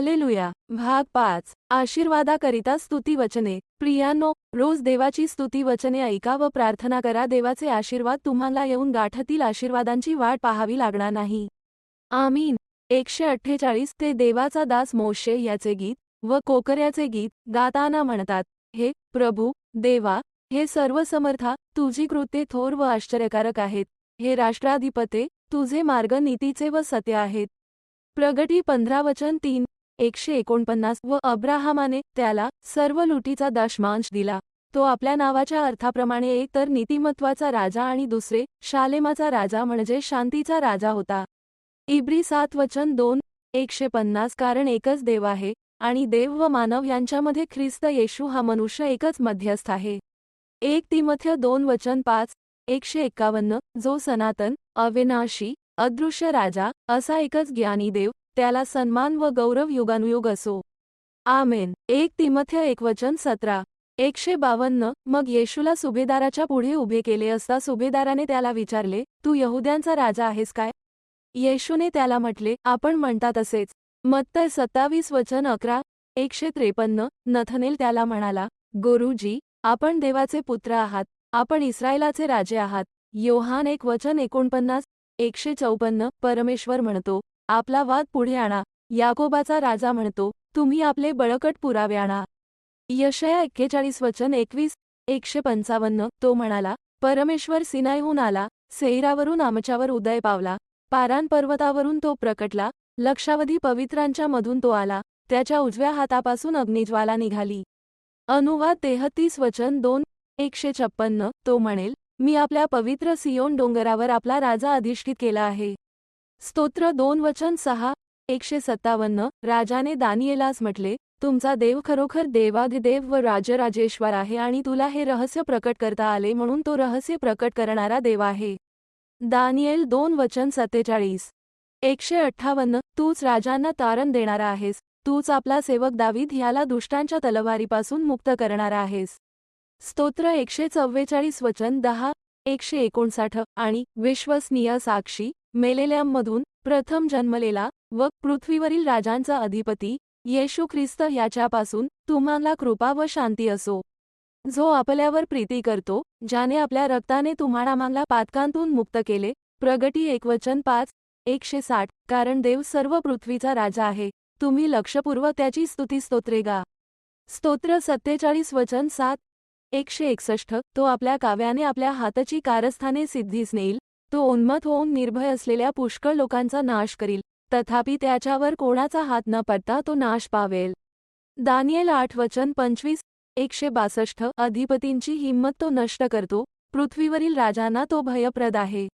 Hallelujah. भाग पाच. आशीर्वादाकरिता स्तुती वचने. रोज देवाची स्तुती वचने ऐका व प्रार्थना करा. देवाचे आशीर्वाद तुम्हाला येऊन गाठतील. आशीर्वादांची वाट पाहावी लागणार नाही. आमीन. एकशे अठ्ठेचाळीस ते देवाचा दास मोशे याचे गीत व कोकऱ्याचे गीत गाताना म्हणतात हे प्रभू देवा हे सर्व समर्था तुझी कृत्ये थोर व आश्चर्यकारक आहेत. हे राष्ट्राधिपते तुझे मार्ग नीतीचे व सत्य आहेत. प्रगटी पंधरा वचन तीन एकशे एकोणपन्नास व अब्राहमाने त्याला सर्व लुटीचा दशमांश दिला. तो आपल्या नावाच्या अर्थाप्रमाणे एक तर नीतिमत्वाचा राजा आणि दुसरे शालेमाचा राजा म्हणजे शांतीचा राजा होता. इब्री सात वचन दोन एकशे पन्नास कारण एकच देव आहे आणि देव व मानव यांच्यामध्ये ख्रिस्त येशू हा मनुष्य एकच मध्यस्थ आहे. एक तिमथ्य दोन वचन पाच एकशे एक्कावन्न जो सनातन अविनाशी अदृश्य राजा असा एकच ज्ञानी देव त्याला सन्मान व गौरव युगानुयुग असो. आमेन. एक तिमथ्य एक वचन सतरा. एकशे बावन्न. मग येशूला सुभेदाराच्या पुढे उभे केले असता सुभेदाराने त्याला विचारले तू यहुद्यांचा राजा आहेस काय? येशूने त्याला म्हटले आपण म्हणतात असेच. मत्तय सत्तावीस वचन अकरा. एकशे त्रेपन्न. नथनेल त्याला म्हणाला गुरुजी आपण देवाचे पुत्र आहात. आपण इस्रायलाचे राजे आहात. योहान एक वचन एकोणपन्नास. एकशे चौपन्न. परमेश्वर म्हणतो आपला वाद पुढे आणा. याकोबाचा राजा म्हणतो तुम्ही आपले बळकट पुरावे आणा. यशया एक्केचाळीस वचन एकवीस एकशे पंचावन्न तो म्हणाला परमेश्वर सिनायहून आला सेईरावरून आमच्यावर उदय पावला पारान पर्वतावरून तो प्रकटला लक्षावधी पवित्रांच्या मधून तो आला त्याच्या उजव्या हातापासून अग्निज्वाला निघाली. अनुवाद तेहतीस वचन दोन एकशे छप्पन्न तो म्हणेल मी आपल्या पवित्र सियोन डोंगरावर आपला राजा अधिष्ठित केला आहे. स्तोत्र दोन वचन सहा एकशे सत्तावन्न. राजाने दानियेलास म्हटले तुमचा देव खरोखर देवाधिदेव व राजराजेश्वर आहे आणि तुला हे रहस्य प्रकट करता आले म्हणून तो रहस्य प्रकट करणारा देव आहे. दानिયેल दोन वचन सत्तेचाळीस. एकशे अठ्ठावन्न. तूच राजांना तारण देणारा आहेस. तूच आपला सेवक दावीद ह्याला दुष्टांच्या तलवारीपासून मुक्त करणारा आहेस. स्तोत्र एकशे चव्वेचाळीस वचन दहा एकशे एकोणसाठ आणि विश्वसनीय साक्षी मेलेल्यांमधून प्रथम जन्मलेला व पृथ्वीवरील राजांचा अधिपती येशू ख्रिस्त याच्यापासून तुम्हाला कृपा व शांती असो. जो आपल्यावर प्रीती करतो ज्याने आपल्या रक्ताने तुम्हाला मागला पातकांतून मुक्त केले. प्रगटी एकवचन पाच एकशे साठ कारण देव सर्व पृथ्वीचा राजा आहे. तुम्ही लक्षपूर्वक त्याची स्तुती स्तोत्रे गा. स्तोत्र सत्तेचाळीस वचन सात एकशे एकसष्ट तो आपल्या काव्याने आपल्या हाताची कारस्थाने सिद्धीस नेईल. तो उन्मत होऊन निर्भय असलेल्या पुष्कळ लोकांचा नाश करील. तथापि त्याच्यावर कोणाचा हात न पडता तो नाश पावेल. दानियल आठ वचन पंचवीस एकशे बासष्ट अधिपतींची हिंमत तो नष्ट करतो. पृथ्वीवरील राजांना तो भयप्रद आहे.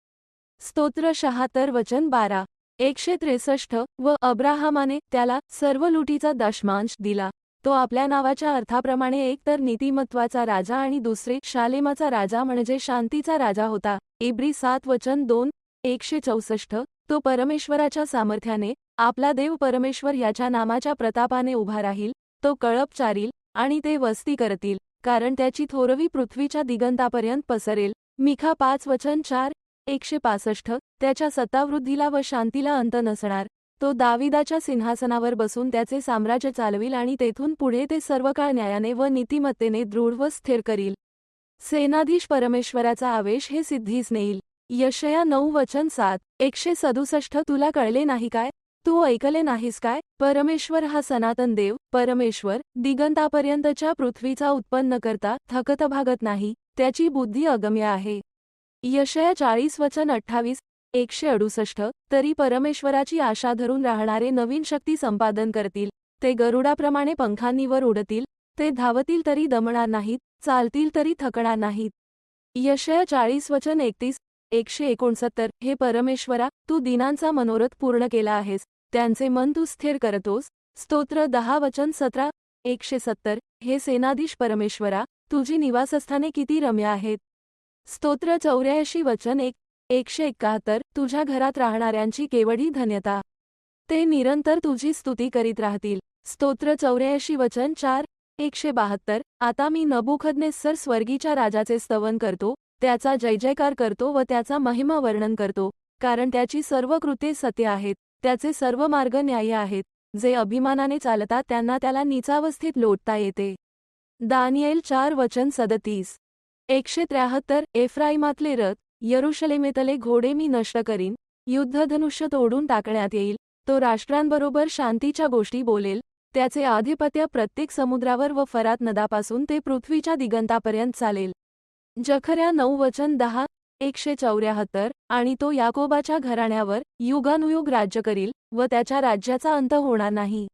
स्तोत्र शहात्तर वचन बारा एकशे त्रेसष्ट व अब्राहमाने त्याला सर्व लुटीचा दशमांश दिला. तो आपल्या नावाच्या अर्थाप्रमाणे एक तर नीतिमत्वाचा राजा आणि दुसरे शालेमाचा राजा म्हणजे शांतीचा राजा होता. इब्री सात वचन दोन एकशे चौसष्ट तो परमेश्वराच्या सामर्थ्याने आपला देव परमेश्वर याच्या नामाच्या प्रतापाने उभा राहील तो कळप चारील आणि ते वस्ती करतील कारण त्याची थोरवी पृथ्वीच्या दिगंतापर्यंत पसरेल. मिखा पाच वचन चार एकशे पासष्ट त्याच्या सत्तावृद्धीला व शांतीला अंत नसणार. तो दाविदाच्या सिंहासनावर बसून त्याचे साम्राज्य चालविल आणि तेथून पुढे ते सर्व काळ न्यायाने व नीतिमत्तेने दृढ व स्थिर करील. सेनाधीश परमेश्वराचा आवेश हे सिद्धीस नेईल. यशया नऊ वचन सात एकशे सदुसष्ट तुला कळले नाही काय? तू ऐकले नाहीस काय? परमेश्वर हा सनातन देव परमेश्वर दिगंतापर्यंतच्या पृथ्वीचा उत्पन्न करता थकत भागत नाही त्याची बुद्धी अगम्य आहे. यशया चाळीस वचन अठ्ठावीस एकशे अडुसष्ट तरी परमेश्वराची आशा धरून राहणारे नवीन शक्ती संपादन करतील. ते गरुडाप्रमाणे पंखांनीवर उडतील. ते धावतील तरी दमणार नाहीत. चालतील तरी थकणार नाहीत. यशया चाळीस वचन एकतीस एकशे एकोणसत्तर हे परमेश्वरा तू दिनांचा मनोरथ पूर्ण केला आहेस. त्यांचे मन तू स्थिर करतोस. स्तोत्र दहा वचन सतरा एकशे सत्तर हे सेनाधीश परमेश्वरा तुझी निवासस्थाने किती रम्य आहेत. स्तोत्र चौऱ्याऐंशी वचन एक एकशे एकाहत्तर तुझ्या घरात राहणाऱ्यांची केवढी धन्यता. ते निरंतर तुझी स्तुती करीत राहतील. स्तोत्र चौऱ्याऐंशी वचन चार एकशे बहात्तर. आता मी नबुखदनेस्सर स्वर्गीच्या राजाचे स्तवन करतो त्याचा जय जयकार करतो व त्याचा महिमा वर्णन करतो कारण त्याची सर्व कृते सत्य आहेत त्याचे सर्व मार्ग न्याय्य आहेत जे अभिमानाने चालतात त्यांना त्याला नीचावस्थेत लोटता येते. दानियल चार वचन सदतीस. एकशे त्र्याहत्तर. एफ्राईमातले रथ यरुशलेमेतले घोडे मी नष्ट करीन युद्धधनुष्य तोडून टाकण्यात येईल तो राष्ट्रांबरोबर शांतीच्या गोष्टी बोलेल त्याचे आधिपत्य प्रत्येक समुद्रावर व फरात नदापासून ते पृथ्वीच्या दिगंतापर्यंत चालेल. जखऱ्या नऊ वचन दहा एकशे चौऱ्याहत्तर आणि तो याकोबाच्या घराण्यावर युगानुयुग राज्य करील व त्याच्या राज्याचा अंत होणार नाही.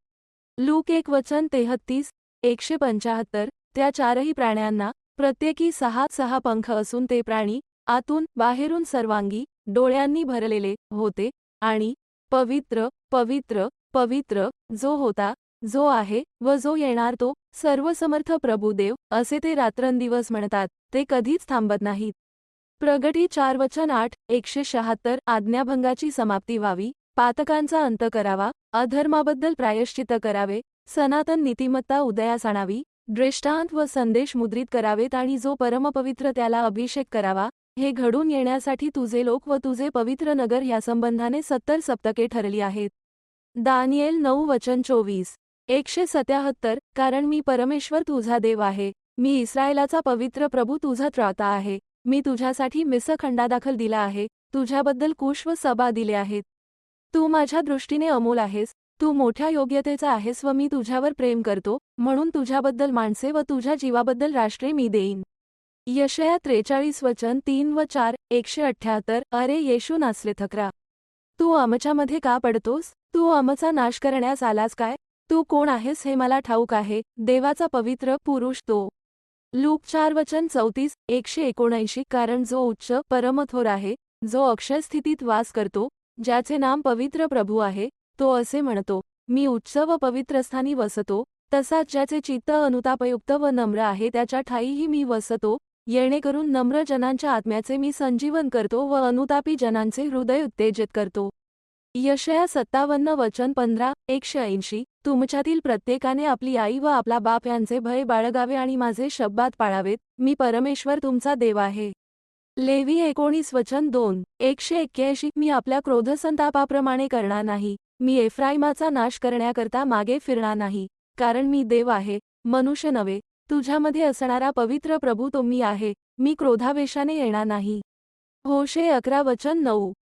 लूक एक वचन तेहत्तीस एकशे पंचाहत्तर त्या चारही प्राण्यांना प्रत्येकी सहा सहा पंख असून ते प्राणी आतून बाहेरून सर्वांगी डोळ्यांनी भरलेले होते आणि पवित्र पवित्र पवित्र जो होता जो आहे व जो येणार तो सर्वसमर्थ प्रभुदेव असे ते रात्रंदिवस म्हणतात ते कधीच थांबत नाहीत. प्रगटी चार वचन आठ एकशे शहात्तर आज्ञाभंगाची समाप्ती व्हावी पातकांचा अंत करावा अधर्माबद्दल प्रायश्चित करावे सनातन नीतिमत्ता उदयास आणावी दृष्टांत व संदेश मुद्रित करावेत आणि जो परमपवित्र त्याला अभिषेक करावा हे घडून येण्यासाठी तुझे लोक व तुझे पवित्र नगर या संबंधाने सत्तर सप्तके ठरली आहेत. दानियेल नऊ वचन चोवीस. एकशे सत्याहत्तर कारण मी परमेश्वर तुझा देव आहे. मी इस्रायलाचा पवित्र प्रभू तुझा त्राता आहे. मी तुझ्यासाठी मिसखंडादाखल दिला आहे. तुझ्याबद्दल कुश व सभा दिले आहेत. तू माझ्या दृष्टीने अमोल आहेस. तू मोठ्या योग्यतेचा आहेस व मी तुझ्यावर प्रेम करतो म्हणून तुझ्याबद्दल माणसे व तुझ्या जीवाबद्दल राष्ट्रे मी देईन. यशया त्रेचाळीस वचन तीन व चार एकशे अठ्ठ्याहत्तर अरे येशू नाचले थकरा तू आमच्यामध्ये का पडतोस? तू आमचा नाश करण्यास आलास काय? तू कोण आहेस हे मला ठाऊक आहे देवाचा पवित्र पुरुष तो. लूक चार वचन चौतीस एकशे एकोणऐंशी कारण जो उच्च परमथोर आहे जो अक्षय स्थितीत वास करतो ज्याचे नाम पवित्र प्रभू आहे तो असे म्हणतो मी उच्च व पवित्रस्थानी वसतो तसाच ज्याचे चित्त अनुतापयुक्त व नम्र आहे त्याच्या ठाईही मी वसतो येणेकरून नम्र जनांच्या आत्म्याचे मी संजीवन करतो व अनुतापी जनांचे हृदय उत्तेजित करतो. यशया सत्तावन्न वचन पंधरा एकशे ऐंशी तुमच्यातील प्रत्येकाने आपली आई व आपला बाप यांचे भय बाळगावे आणि माझे शब्दात पाळावेत. मी परमेश्वर तुमचा देव आहे. लेवी एकोणीस वचन दोन. एकशे एक्क्याऐंशी. मी आपल्या क्रोधसंतापाप्रमाणे करणार नाही. मी एफ्राईमाचा नाश करण्याकरता मागे फिरणार नाही. कारण मी देव आहे. मनुष्य नव्हे. तुझ्यामध्ये असणारा पवित्र प्रभू तो मी आहे. मी क्रोधावेशाने येणार नाही. होशे अकरा वचन नऊ.